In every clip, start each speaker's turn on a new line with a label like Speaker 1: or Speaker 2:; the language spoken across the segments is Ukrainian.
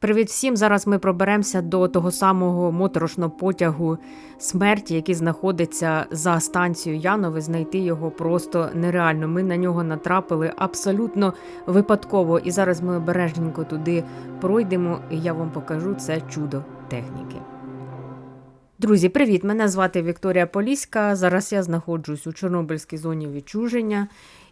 Speaker 1: Привіт всім! Зараз ми проберемося до того самого моторошного потягу смерті, який знаходиться за станцією Янови. Знайти його просто нереально. Ми на нього натрапили абсолютно випадково. І зараз ми обережненько туди пройдемо, і я вам покажу це чудо техніки. Друзі, привіт! Мене звати Вікторія Поліська. Зараз я знаходжусь у Чорнобильській зоні відчуження,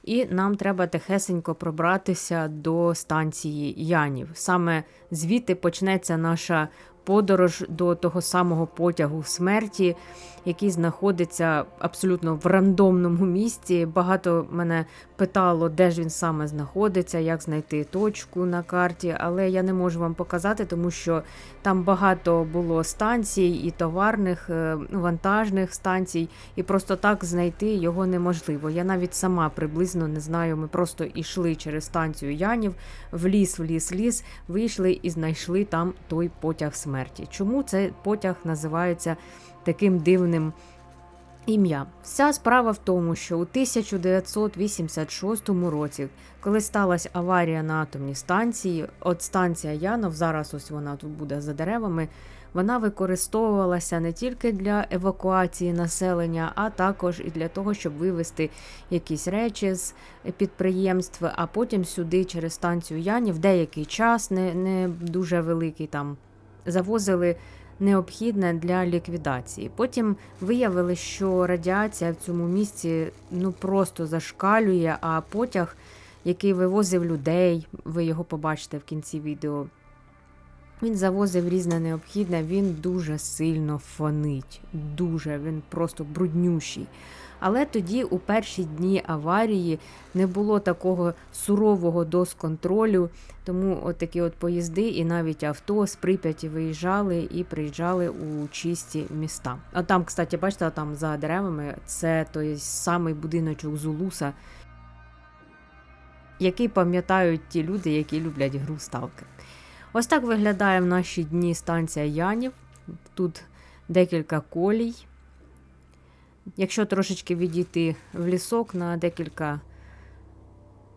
Speaker 1: і нам треба тихесенько пробратися до станції Янів. Саме звідти почнеться наша подорож до того самого потягу смерті, який знаходиться абсолютно в рандомному місці. Багато мене питало, де ж він саме знаходиться, як знайти точку на карті, але я не можу вам показати, тому що там багато було станцій і товарних, е, вантажних станцій, і просто так знайти його неможливо. Я навіть сама приблизно не знаю. Ми просто йшли через станцію Янів, в ліс, в ліс, ліс, вийшли і знайшли там той потяг смерті. Чому цей потяг називається таким дивним? Ім'я. Вся справа в тому, що у 1986 році, коли сталася аварія на атомній станції, от станція Янов, зараз ось вона тут буде за деревами, вона використовувалася не тільки для евакуації населення, а також і для того, щоб вивезти якісь речі з підприємств, а потім сюди через станцію Янів деякий час, не, не дуже великий там, завозили необхідне для ліквідації. Потім виявили, що радіація в цьому місці ну просто зашкалює, а потяг, який вивозив людей, ви його побачите в кінці відео. Він завозив різне необхідне, він дуже сильно фонить. Дуже, він просто бруднющий. Але тоді, у перші дні аварії, не було такого сурового досконтролю, тому от такі от поїзди і навіть авто з Прип'яті виїжджали і приїжджали у чисті міста. А там, кстати, бачите, там за деревами це той самий будиночок Зулуса, який пам'ятають ті люди, які люблять гру ставки. Ось так виглядає в наші дні станція Янів. Тут декілька колій. Якщо трошечки відійти в лісок на декілька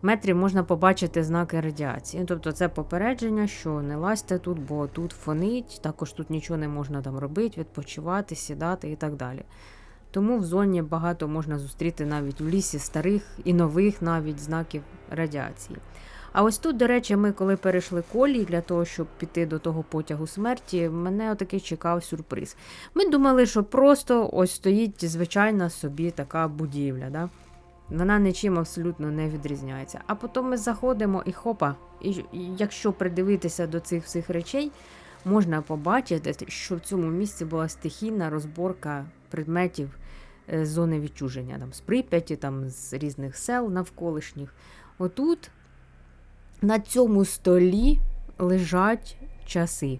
Speaker 1: метрів, можна побачити знаки радіації. Тобто це попередження, що не лазьте тут, бо тут фонить, також тут нічого не можна там робити, відпочивати, сідати і так далі. Тому в зоні багато можна зустріти навіть в лісі старих і нових навіть знаків радіації. А ось тут, до речі, ми коли перейшли колії для того, щоб піти до того потягу смерті, мене отакий чекав сюрприз. Ми думали, що просто ось стоїть звичайна собі така будівля. Да? Вона нічим абсолютно не відрізняється. А потім ми заходимо і хопа, і якщо придивитися до цих всіх речей, можна побачити, що в цьому місці була стихійна розборка предметів зони відчуження, там з Прип'яті, там з різних сел навколишніх. Отут на цьому столі лежать часи,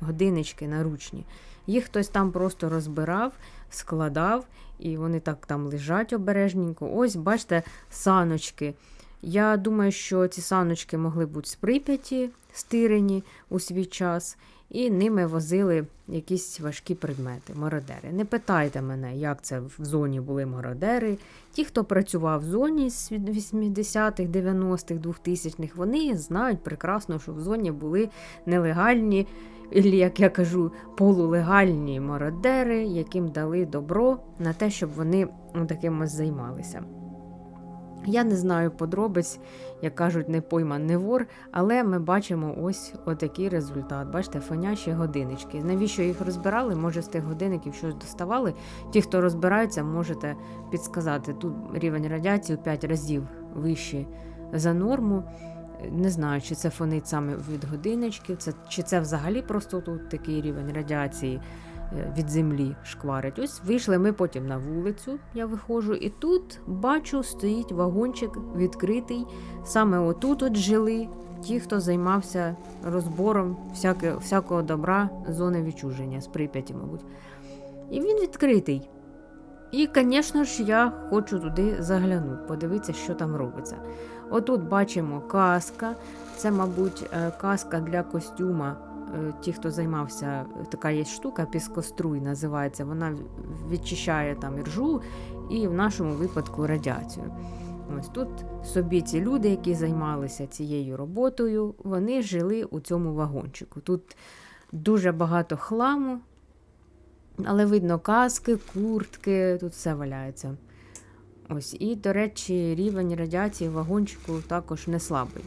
Speaker 1: годинички наручні. Їх хтось там просто розбирав, складав, і вони так там лежать обережненько. Ось, бачите, саночки. Я думаю, що ці саночки могли бути з Прип'яті, стирені у свій час і ними возили якісь важкі предмети, мародери. Не питайте мене, як це в зоні були мародери. Ті, хто працював в зоні з 80-х, 90-х, 2000-х, вони знають прекрасно, що в зоні були нелегальні, як я кажу, полулегальні мародери, яким дали добро на те, щоб вони таким ось займалися. Я не знаю подробиць, як кажуть, не пойма, не вор, але ми бачимо ось отакий результат. Бачите, фонячі годиночки. Навіщо їх розбирали? Може, з тих годинників щось доставали. Ті, хто розбирається, можете підсказати. Тут рівень радіації у 5 разів вищий за норму. Не знаю, чи це фонить саме від годиночків, це, чи це взагалі просто тут такий рівень радіації. Е, від землі шкварить. Ось вийшли ми потім на вулицю, я виходжу, і тут бачу, стоїть вагончик відкритий. Саме отут от жили ті, хто займався розбором всяке, всякого добра зони відчуження з Прип'яті, мабуть. І він відкритий. І, звісно ж, я хочу туди заглянути, подивитися, що там робиться. Отут бачимо каска, це, мабуть, е, каска для костюма ті, хто займався, така є штука, піскоструй називається, вона відчищає там іржу і в нашому випадку радіацію. Ось тут собі ці люди, які займалися цією роботою, вони жили у цьому вагончику. Тут дуже багато хламу, але видно каски, куртки, тут все валяється. Ось, і, до речі, рівень радіації в вагончику також не слабий.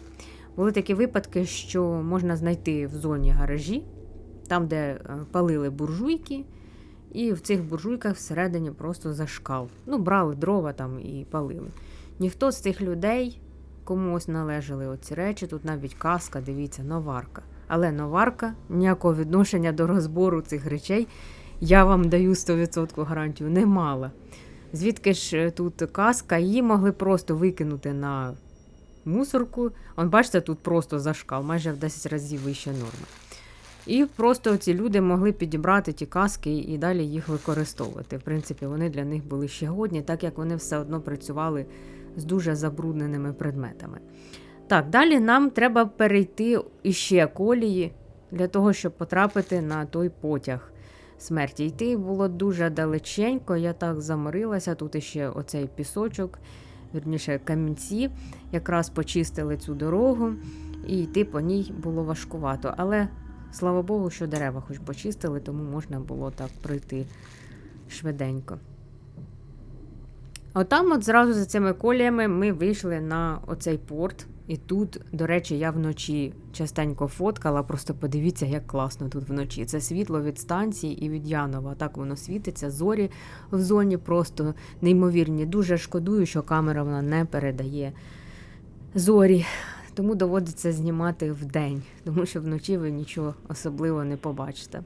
Speaker 1: Були такі випадки, що можна знайти в зоні гаражі, там, де е, палили буржуйки, і в цих буржуйках всередині просто зашкал. Ну, брали дрова там і палили. Ніхто з цих людей комусь належали оці речі. Тут навіть каска, дивіться, новарка. Але новарка ніякого відношення до розбору цих речей, я вам даю 100% гарантію, не мала. Звідки ж е, тут каска, її могли просто викинути на мусорку. Он, бачите, тут просто зашкал, майже в 10 разів вище норми. І просто ці люди могли підібрати ті каски і далі їх використовувати. В принципі, вони для них були ще годні, так як вони все одно працювали з дуже забрудненими предметами. Так, далі нам треба перейти іще колії для того, щоб потрапити на той потяг смерті. Йти було дуже далеченько, я так заморилася. Тут іще оцей пісочок, вірніше камінці, якраз почистили цю дорогу, і йти по ній було важкувато. Але слава Богу, що дерева хоч почистили, тому можна було так пройти швиденько. Отам, от зразу за цими коліями, ми вийшли на оцей порт. І тут, до речі, я вночі частенько фоткала. Просто подивіться, як класно тут вночі. Це світло від станції і від Янова. Так воно світиться. Зорі в зоні просто неймовірні. Дуже шкодую, що камера вона не передає зорі. Тому доводиться знімати вдень, тому що вночі ви нічого особливо не побачите.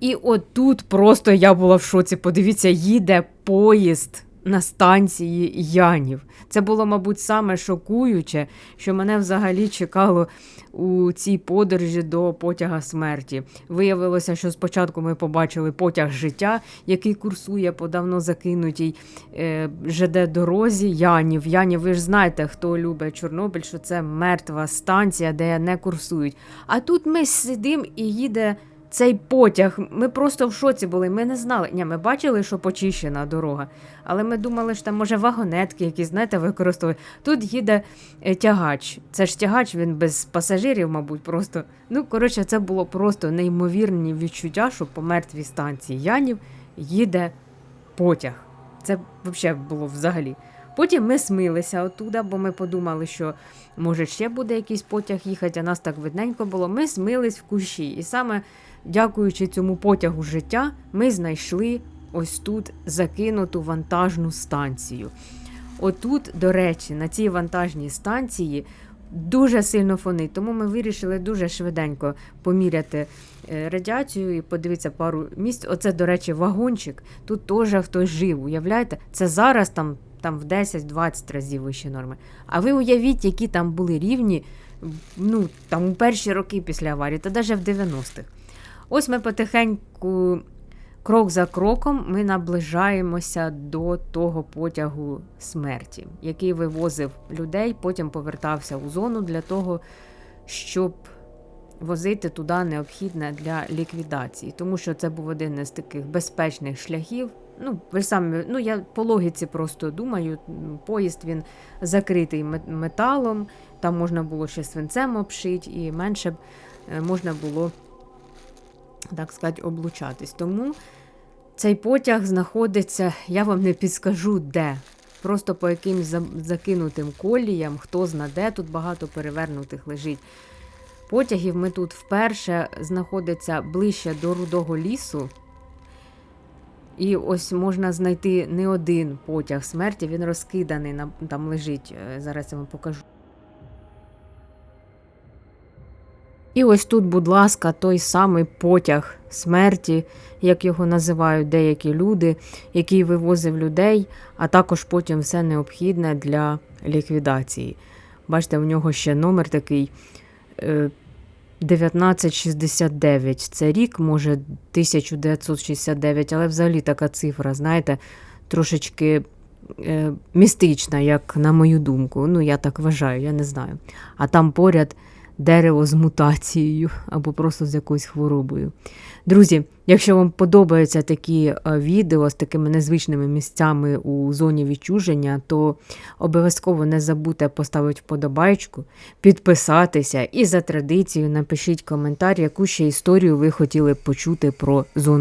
Speaker 1: І отут просто я була в шоці. Подивіться, їде поїзд на станції Янів. Це було, мабуть, саме шокуюче, що мене взагалі чекало у цій подорожі до потяга смерті. Виявилося, що спочатку ми побачили потяг життя, який курсує по давно закинутій е, ЖД дорозі Янів. Янів, ви ж знаєте, хто любить Чорнобиль, що це мертва станція, де не курсують. А тут ми сидимо і їде. Цей потяг, ми просто в шоці були. Ми не знали. Ні, ми бачили, що почищена дорога, але ми думали, що там може вагонетки, якісь знаєте, використовують. Тут їде е, тягач. Це ж тягач, він без пасажирів, мабуть, просто. Ну, коротше, це було просто неймовірні відчуття, що по мертвій станції Янів їде потяг. Це взагалі було взагалі. Потім ми смилися оттуда, бо ми подумали, що може ще буде якийсь потяг їхати, а нас так видненько було. Ми смились в кущі. І саме дякуючи цьому потягу життя, ми знайшли ось тут закинуту вантажну станцію. Отут, до речі, на цій вантажній станції дуже сильно фонить, тому ми вирішили дуже швиденько поміряти е, радіацію і подивитися пару місць. Оце, до речі, вагончик. Тут теж хтось жив. Уявляєте? Це зараз там там в 10-20 разів вище норми. А ви уявіть, які там були рівні ну, там у перші роки після аварії, та навіть в 90-х. Ось ми потихеньку, крок за кроком, ми наближаємося до того потягу смерті, який вивозив людей, потім повертався у зону для того, щоб возити туди необхідне для ліквідації. Тому що це був один із таких безпечних шляхів. Ну, ви самі, ну я по логіці просто думаю, поїзд він закритий металом, там можна було ще свинцем обшити, і менше б е, можна було, так сказати, облучатись. Тому цей потяг знаходиться, я вам не підскажу де. Просто по якимсь закинутим коліям, хто зна де, тут багато перевернутих лежить. Потягів ми тут вперше знаходиться ближче до рудого лісу. І ось можна знайти не один потяг смерті, він розкиданий, там лежить. Е, зараз я вам покажу. І ось тут, будь ласка, той самий потяг смерті, як його називають деякі люди, який вивозив людей, а також потім все необхідне для ліквідації. Бачите, у нього ще номер такий 1969. Е, Це рік, може, 1969, але взагалі така цифра, знаєте, трошечки е, містична, як на мою думку. Ну, я так вважаю, я не знаю. А там поряд дерево з мутацією або просто з якоюсь хворобою. Друзі, якщо вам подобаються такі е, відео з такими незвичними місцями у зоні відчуження, то обов'язково не забудьте поставити вподобайку, підписатися і за традицією напишіть коментар, яку ще історію ви хотіли почути про зону